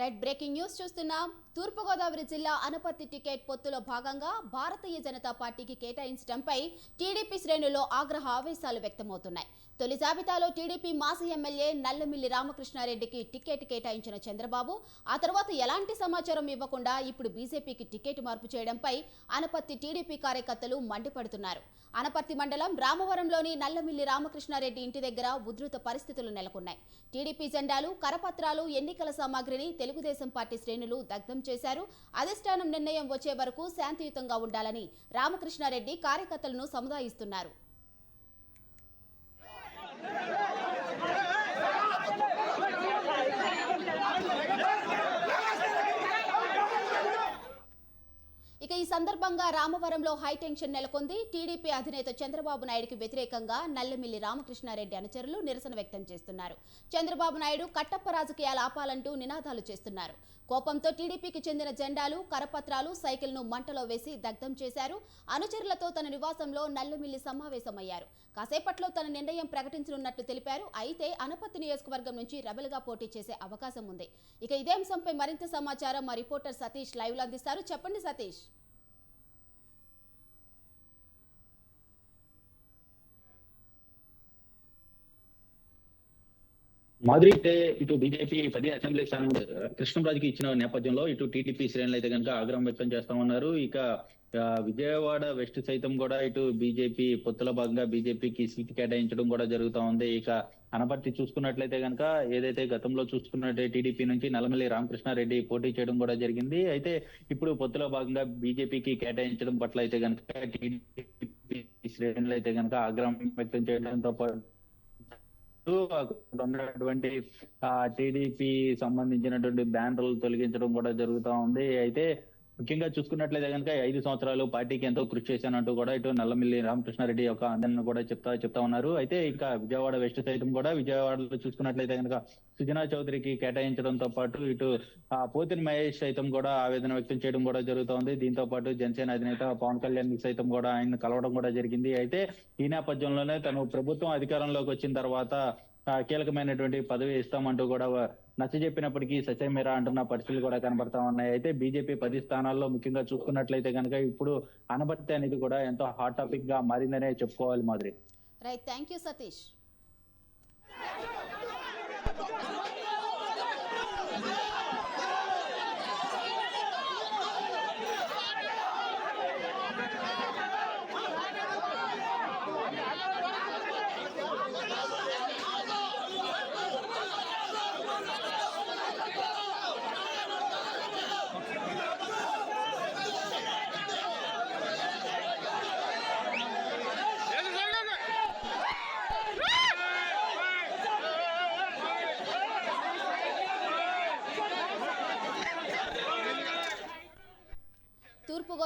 Right breaking news చూస్తున్నాం. తూర్పుగోదావరి జిల్లా అనుపత్తి ticket పొత్తులో భాగంగా భారతీయ జనతా పార్టీకి కేటాయించడంపై టీడీపీ శ్రేణుల్లో ఆగ్రహ ఆవేశాలు వ్యక్తమవుతున్నాయి. తొలి జాబితాలో టీడీపీ మాజీ ఎమ్మెల్యే నల్లమిల్లి రామకృష్ణారెడ్డికి టికెట్ కేటాయించిన చంద్రబాబు ఆ తర్వాత ఎలాంటి సమాచారం ఇవ్వకుండా ఇప్పుడు బీజేపీకి టికెట్ మార్పు చేయడంపై అనపర్తి టీడీపీ కార్యకర్తలు మండిపడుతున్నారు. అనపర్తి మండలం రామవరంలోని నల్లమిల్లి రామకృష్ణారెడ్డి ఇంటి దగ్గర ఉధృత పరిస్థితులు నెలకొన్నాయి. టీడీపీ జెండాలు కరపత్రాలు ఎన్నికల సామాగ్రిని తెలుగుదేశం పార్టీ శ్రేణులు దగ్ధం చేశారు. అధిష్టానం నిర్ణయం వచ్చే వరకు శాంతియుతంగా ఉండాలని రామకృష్ణారెడ్డి కార్యకర్తలను సముదాయిస్తున్నారు. ఇక ఈ సందర్భంగా రామవరంలో హైటెన్షన్ నెలకొంది. టీడీపీ అధినేత చంద్రబాబు నాయుడుకి వ్యతిరేకంగా నల్లమిల్లి రామకృష్ణారెడ్డి అనుచరులు నిరసన వ్యక్తం చేస్తున్నారు. చంద్రబాబు నాయుడు కట్టప్ప రాజకీయాలు ఆపాలంటూ నినాదాలు చేస్తున్నారు. కోపంతో టీడీపీకి చెందిన జెండాలు కరపత్రాలు సైకిల్ను మంటలో వేసి దగ్ధం చేశారు. అనుచరులతో తన నివాసంలో నల్లమిల్లి సమావేశమయ్యారు. కాసేపట్లో తన నిర్ణయం ప్రకటించనున్నట్లు తెలిపారు. అయితే అనపత్తి నియోజకవర్గం నుంచి రెబల్గా పోటీ చేసే అవకాశం ఉంది. ఇక ఇదే అంశంపై మరింత సమాచారం మా రిపోర్టర్ సతీష్ లైవ్లో అందిస్తారు. చెప్పండి సతీష్. మాధురి అయితే ఇటు బీజేపీ పది అసెంబ్లీ స్థానం కృష్ణంరాజుకి ఇచ్చిన నేపథ్యంలో ఇటు టీడీపీ శ్రేణులు అయితే కనుక ఆగ్రహం వ్యక్తం చేస్తా ఉన్నారు. ఇక ఆ, విజయవాడ వెస్ట్ సైతం కూడా ఇటు బీజేపీ పొత్తుల భాగంగా బీజేపీకి సీట్ కేటాయించడం కూడా జరుగుతా ఉంది. ఇక అనపర్తి చూసుకున్నట్లయితే కనుక ఏదైతే గతంలో చూసుకున్నట్టే టీడీపీ నుంచి నల్లమల్లి రామకృష్ణారెడ్డి పోటీ చేయడం కూడా జరిగింది. అయితే ఇప్పుడు పొత్తులో భాగంగా బీజేపీకి కేటాయించడం పట్ల అయితే కనుక టీడీపీ శ్రేణులు అయితే కనుక ఆగ్రహం వ్యక్తం చేయడంతో పాటు అక్కడ ఉన్నటువంటి టీడీపీ సంబంధించినటువంటి బ్యానర్లు తొలగించడం కూడా జరుగుతా ఉంది. అయితే ముఖ్యంగా చూసుకున్నట్లయితే కనుక ఐదు సంవత్సరాలు పార్టీకి ఎంతో కృషి చేశానంటూ కూడా ఇటు నల్లమిల్లి రామకృష్ణారెడ్డి యొక్క అందరిని కూడా చెప్తా చెప్తా ఉన్నారు. అయితే ఇంకా విజయవాడ వెస్ట్ సైతం కూడా విజయవాడలో చూసుకున్నట్లయితే కనుక సుజనా చౌదరికి కేటాయించడంతో పాటు ఇటు ఆ పోతిని మహేష్ సైతం కూడా ఆవేదన వ్యక్తం చేయడం కూడా జరుగుతోంది. దీంతో పాటు జనసేన అధినేత పవన్ కళ్యాణ్ సైతం కూడా ఆయన కలవడం కూడా జరిగింది. అయితే ఈ నేపథ్యంలోనే తను ప్రభుత్వం అధికారంలోకి వచ్చిన తర్వాత కీలకమైనటువంటి పదవి ఇస్తామంటూ కూడా నచ్చ చెప్పినప్పటికీ సత్యమేరా అంటున్న పరిస్థితులు కూడా కనబడతా ఉన్నాయి. అయితే బీజేపీ పది స్థానాల్లో ముఖ్యంగా చూసుకున్నట్లయితే కనుక ఇప్పుడు అనబర్తి అనేది కూడా ఎంతో హాట్ టాపిక్గా మారిందనే చెప్పుకోవాలి మాదిరి right thank you Satish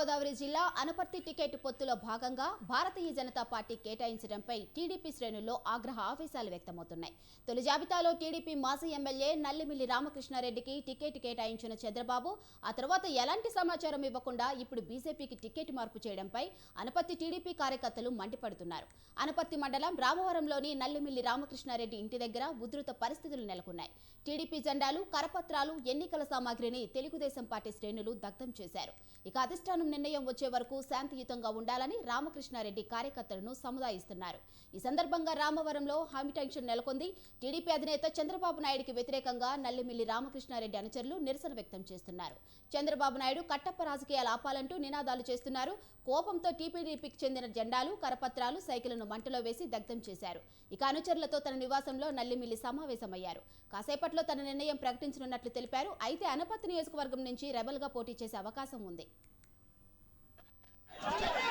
Godavari జిల్లా అనపర్తి టికెట్ పొత్తులో భాగంగా భారతీయ జనతా పార్టీ కేటాయించడంపై టీడీపీ శ్రేణుల్లో ఆగ్రహ ఆవేశాలు వ్యక్తమవుతున్నాయి. తొలి జాబితాలో టీడీపీ మాజీ ఎమ్మెల్యే నల్లిమిల్లి రామకృష్ణారెడ్డికి టికెట్ కేటాయించిన చంద్రబాబు ఆ తర్వాత ఎలాంటి సమాచారం ఇవ్వకుండా ఇప్పుడు బీజేపీకి టికెట్ మార్పు చేయడంపై అనపర్తి టీడీపీ కార్యకర్తలు మండిపడుతున్నారు. అనపర్తి మండలం రామవరంలోని నల్లిమిల్లి రామకృష్ణారెడ్డి ఇంటి దగ్గర ఉధృత పరిస్థితులు నెలకొన్నాయి. టీడీపీ జెండాలు కరపత్రాలు ఎన్నికల సామాగ్రిని తెలుగుదేశం పార్టీ శ్రేణులు దగ్ధం చేశారు. ఇక అధిష్టానం నిర్ణయం వచ్చే వరకు శాంతియుతంగా ఉండాలని రామకృష్ణారెడ్డి కార్యకర్తలను సముదాయిస్తున్నారు. ఈ సందర్భంగా రామవరంలో హామిటెన్షన్ నెలకొంది. టీడీపీ అధినేత చంద్రబాబు నాయుడుకి వ్యతిరేకంగా నల్లిమిల్లి రామకృష్ణారెడ్డి అనుచరులు నిరసన వ్యక్తం చేస్తున్నారు. చంద్రబాబు నాయుడు కట్టప్ప రాజకీయాలు ఆపాలంటూ నినాదాలు చేస్తున్నారు. కోపంతో టీపీడీపీకి చెందిన జెండాలు కరపత్రాలు సైకిళ్ళను మంటలో వేసి దగ్ధం చేశారు. ఇక అనుచరులతో తన నివాసంలో నల్లిమిల్లి సమావేశమయ్యారు. కాసేపట్లో తన నిర్ణయం ప్రకటించనున్నట్లు తెలిపారు. అయితే అనపత్తి నియోజకవర్గం నుంచి రెబల్గా పోటీ చేసే అవకాశం ఉంది. Okay.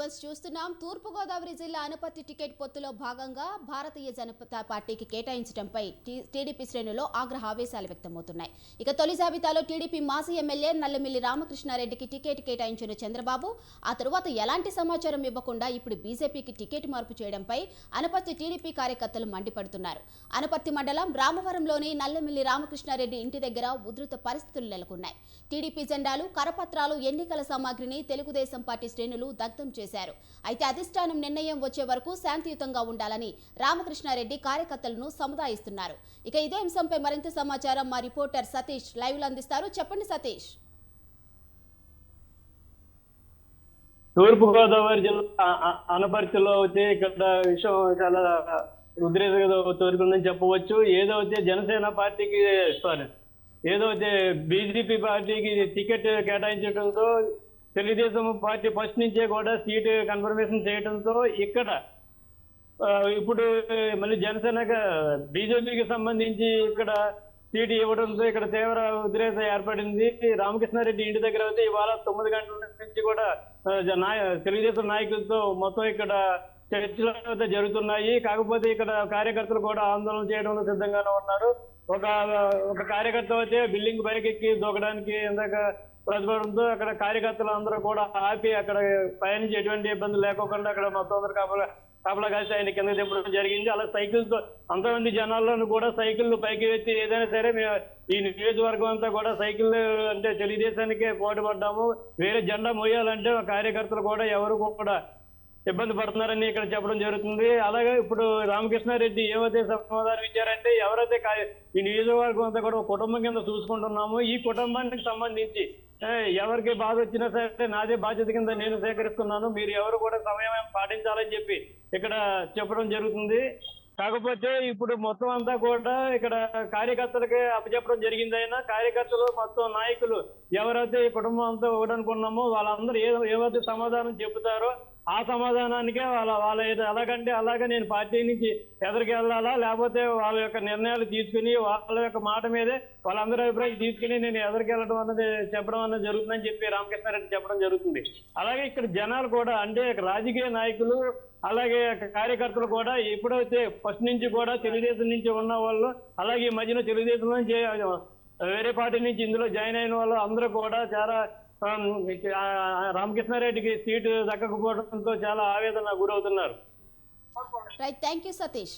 విజువల్స్ చూస్తున్నాం. తూర్పుగోదావరి జిల్లా అనుపత్తి టికెట్ పొత్తులో భాగంగా భారతీయ జనతా పార్టీకి కేటాయించడంపై టీ- టీడీపీ శ్రేణుల్లో ఆగ్రహ ఆవేశాలు వ్యక్తమవుతున్నాయి. ఇక తొలి జాబితాలో టీడీపీ మాజీ ఎమ్మెల్యే నల్లమిల్లి రామకృష్ణారెడ్డికి టికెట్ కేటాయించిన చంద్రబాబు ఆ తరువాత ఎలాంటి సమాచారం ఇవ్వకుండా ఇప్పుడు బీజేపీకి టికెట్ మార్పు చేయడంపై అనపర్తి టీడీపీ కార్యకర్తలు మండిపడుతున్నారు. అనపర్తి మండలం రామవరంలోని నల్లమిల్లి రామకృష్ణారెడ్డి ఇంటి దగ్గర ఉధృత పరిస్థితులు నెలకొన్నాయి. టీడీపీ జెండాలు కరపత్రాలు ఎన్నికల సామాగ్రిని తెలుగుదేశం పార్టీ శ్రేణులు దగ్ధం చేశారు అయితే అధిష్టానం నిర్ణయం వచ్చే వరకు శాంతియుతంగా ఉండాలని రామకృష్ణారెడ్డి కార్యకర్తలను సముదాయిస్తున్నారు. ఇక ఇదే అంశంపై మరింత సమాచారం మా రిపోర్టర్ సతీష్ లైవ్లో అందిస్తారు. చెప్పండి సతీష్. తూర్పు గోదావరి జిల్లా అ- అ- అనపర్తిలో వచ్చి ఇక్కడ విషయం చాలా ఉద్రేకంగా తోరుకుందని చెప్పవచ్చు. ఏదో వచ్చే జనసేన పార్టీకి సారీ ఏదో వచ్చే బీజేపీ పార్టీకి టికెట్ కేటాయించడంతో తెలుగుదేశం పార్టీ ఫస్ట్ నుంచే కూడా సీటు కన్ఫర్మేషన్ చేయడంతో ఇక్కడ ఇప్పుడు మళ్ళీ జనసేన బీజేపీకి సంబంధించి ఇక్కడ సీటు ఇవ్వడంతో ఇక్కడ తీవ్ర ఉద్రేకం ఏర్పడింది. రామకృష్ణారెడ్డి ఇంటి దగ్గర అయితే ఇవాళ తొమ్మిది గంటల నుంచి కూడా తెలుగుదేశం నాయకులతో మొత్తం ఇక్కడ చర్చలు అయితే జరుగుతున్నాయి. కాకపోతే ఇక్కడ కార్యకర్తలు కూడా ఆందోళన చేయడంలో సిద్ధంగానే ఉన్నారు. ఒక ఒక కార్యకర్త వచ్చే బిల్డింగ్ పైకెక్కి దూకడానికి ఇందాక ప్రతిపడంతో అక్కడ కార్యకర్తలు అందరూ కూడా ఆపి అక్కడ పయనించి ఎటువంటి ఇబ్బంది లేకోకుండా అక్కడ మొత్తం అందరు కాపలా కాపలా కాసి ఆయన కింద తిప్పడం జరిగింది. అలా సైకిల్తో అంతమంది జనాలను కూడా సైకిల్ పైకి ఎత్తి ఏదైనా సరే మేము ఈ నియోజకవర్గం అంతా కూడా సైకిల్ అంటే తెలుగుదేశానికే పోటీపడ్డాము. వేరే జెండా మోయాలంటే కార్యకర్తలు కూడా ఎవరు కూడా ఇబ్బంది పడుతున్నారని ఇక్కడ చెప్పడం జరుగుతుంది. అలాగే ఇప్పుడు రామకృష్ణారెడ్డి ఏమైతే సమాధానం ఇచ్చారంటే ఎవరైతే కా- ఈ నియోజకవర్గం అంతా కూడా ఒక కుటుంబం కింద చూసుకుంటున్నామో ఈ కుటుంబానికి సంబంధించి ఎవరికి బాధ వచ్చినా సరే నాదే బాధ్యత కింద నేను సేకరిస్తున్నాను. మీరు ఎవరు కూడా సమయం పాటించాలని చెప్పి ఇక్కడ చెప్పడం జరుగుతుంది. కాకపోతే ఇప్పుడు మొత్తం అంతా కూడా ఇక్కడ కార్యకర్తలకి అప్పచెప్పడం జరిగింది అయినా కార్యకర్తలు మొత్తం నాయకులు ఎవరైతే ఈ కుటుంబం అంతా ఒకటనుకున్నామో వాళ్ళందరూ ఏ ఏవైతే సమాధానం చెబుతారో ఆ సమాధానానికే వాళ్ళ వాళ్ళ ఎలాగంటే అలాగే నేను పార్టీ నుంచి ఎదరికి వెళ్ళాలా? లేకపోతే వాళ్ళ యొక్క నిర్ణయాలు తీసుకుని వాళ్ళ యొక్క మాట మీదే వాళ్ళందరి అభిప్రాయం తీసుకుని నేను ఎదరికి వెళ్ళడం అన్నది చెప్పడం అన్నది జరుగుతుందని చెప్పి రామకృష్ణారెడ్డి చెప్పడం జరుగుతుంది. అలాగే ఇక్కడ జనాలు కూడా అంటే రాజకీయ నాయకులు అలాగే కార్యకర్తలు కూడా ఎప్పుడైతే ఫస్ట్ నుంచి కూడా తెలుగుదేశం నుంచి ఉన్న వాళ్ళు అలాగే ఈ మధ్యన తెలుగుదేశం నుంచి వేరే పార్టీ నుంచి ఇందులో జాయిన్ అయిన వాళ్ళు అందరూ కూడా చాలా రామకృష్ణారెడ్డికి సీటు దక్కకపోవడంతో చాలా ఆవేదన గురవుతున్నారు. రైట్ థ్యాంక్ యూ సతీష్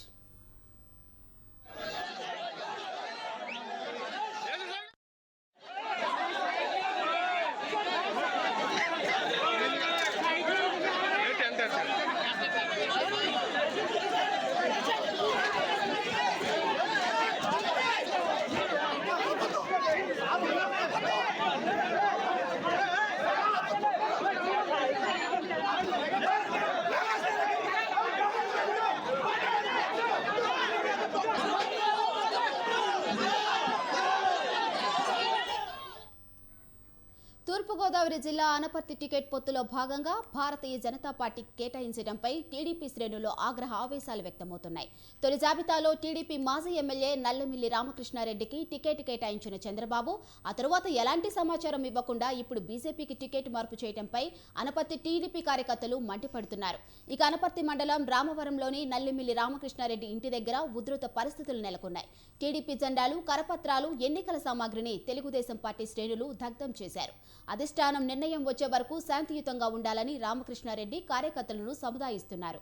తూర్పుగోదావరి జిల్లా అనపర్తి టికెట్ పొత్తులో భాగంగా భారతీయ జనతా పార్టీ కేటాయించడంపై టీడీపీ శ్రేణులు ఆగ్రహ ఆవేశాలు వ్యక్తమవుతున్నాయి. తొలి జాబితాలో టీడీపీ మాజీ ఎమ్మెల్యే నల్లమిల్లి రామకృష్ణారెడ్డికి టికెట్ కేటాయించిన చంద్రబాబు ఆ తరువాత ఎలాంటి సమాచారం ఇవ్వకుండా ఇప్పుడు బీజేపీకి టికెట్ మార్పు చేయడంపై అనపర్తి టీడీపీ కార్యకర్తలు మండిపడుతున్నారు. ఇక అనపర్తి మండలం రామవరంలోని నల్లిమిల్లి రామకృష్ణారెడ్డి ఇంటి దగ్గర ఉధృత పరిస్థితులు నెలకొన్నాయి. టీడీపీ జెండాలు కరపత్రాలు ఎన్నికల సామాగ్రిని తెలుగుదేశం పార్టీ శ్రేణులు దగ్ధం చేశారు. అధిష్టానం నిర్ణయం వచ్చే వరకు శాంతియుతంగా ఉండాలని రామకృష్ణారెడ్డి కార్యకర్తలను సముదాయిస్తున్నారు.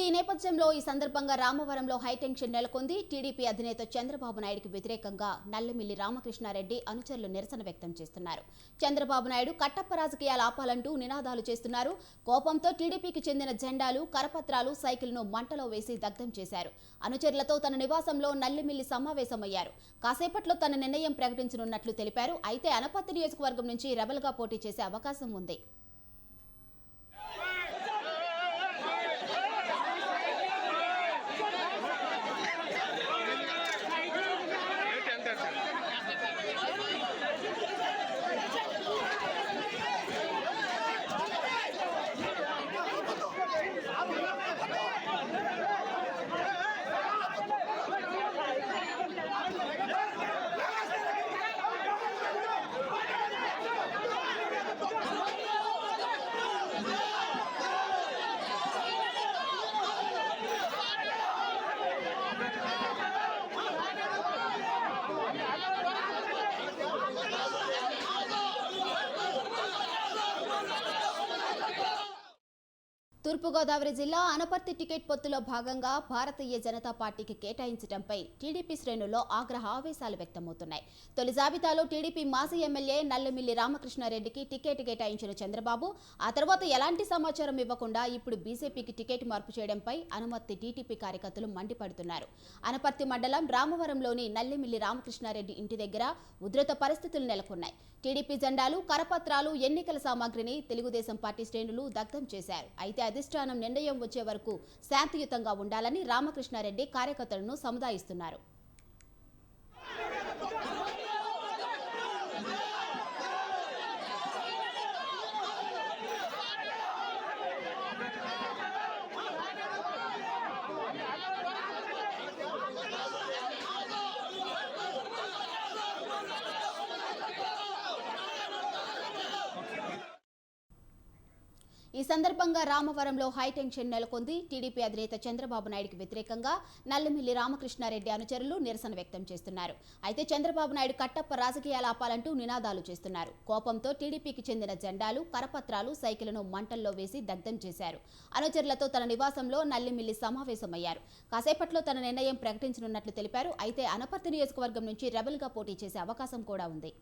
ఇక ఈ నేపథ్యంలో ఈ సందర్భంగా రామవరంలో హైటెన్షన్ నెలకొంది. టీడీపీ అధినేత చంద్రబాబు నాయుడుకి వ్యతిరేకంగా నల్లమిల్లి రామకృష్ణారెడ్డి అనుచరులు నిరసన వ్యక్తం చేస్తున్నారు. చంద్రబాబు నాయుడు కట్టప్ప రాజకీయాలు ఆపాలంటూ నినాదాలు చేస్తున్నారు. కోపంతో టీడీపీకి చెందిన జెండాలు కరపత్రాలు సైకిల్ను మంటలో వేసి దగ్ధం చేశారు. అనుచరులతో తన నివాసంలో నల్లిమిల్లి సమావేశమయ్యారు. కాసేపట్లో తన నిర్ణయం ప్రకటించనున్నట్లు తెలిపారు. అయితే అనపత్తి నియోజకవర్గం నుంచి రెబల్గా పోటీ చేసే అవకాశం ఉంది. తూర్పుగోదావరి జిల్లా అనపర్తి టికెట్ పొత్తులో భాగంగా భారతీయ జనతా పార్టీకి కేటాయించడంపై టీడీపీ శ్రేణుల్లో ఆగ్రహ ఆవేశాలు వ్యక్తమవుతున్నాయి. తొలి జాబితాలో టీడీపీ మాజీ ఎమ్మెల్యే నల్లమిల్లి రామకృష్ణారెడ్డికి టికెట్ కేటాయించిన చంద్రబాబు ఆ తర్వాత ఎలాంటి సమాచారం ఇవ్వకుండా ఇప్పుడు బీజేపీకి టికెట్ మార్పు చేయడంపై అనుమతి టీడీపీ కార్యకర్తలు మండిపడుతున్నారు. అనపర్తి మండలం రామవరంలోని నల్లిమిల్లి రామకృష్ణారెడ్డి ఇంటి దగ్గర ఉధృత పరిస్థితులు నెలకొన్నాయి. టీడీపీ జెండాలు కరపత్రాలు ఎన్నికల సామాగ్రిని తెలుగుదేశం పార్టీ శ్రేణులు దగ్ధం చేశారు. అయితే అధిష్టానం నిర్ణయం వచ్చే వరకు శాంతియుతంగా ఉండాలని రామకృష్ణారెడ్డి కార్యకర్తలను సముదాయిస్తున్నారు. ఈ సందర్భంగా రామవరంలో హైటెన్షన్ నెలకొంది. టీడీపీ అధినేత చంద్రబాబు నాయుడుకి వ్యతిరేకంగా నల్లమిల్లి రామకృష్ణారెడ్డి అనుచరులు నిరసన వ్యక్తం చేస్తున్నారు. అయితే చంద్రబాబు నాయుడు కట్టప్ప రాజకీయాలు ఆపాలంటూ నినాదాలు చేస్తున్నారు. కోపంతో టీడీపీకి చెందిన జెండాలు కరపత్రాలు సైకిళ్ళను మంటల్లో వేసి దగ్ధం చేశారు. అనుచరులతో తన నివాసంలో నల్లిమిల్లి సమావేశమయ్యారు. కాసేపట్లో తన నిర్ణయం ప్రకటించనున్నట్లు తెలిపారు. అయితే అనపర్తి నియోజకవర్గం నుంచి రెబల్గా పోటీ చేసే అవకాశం కూడా ఉంది.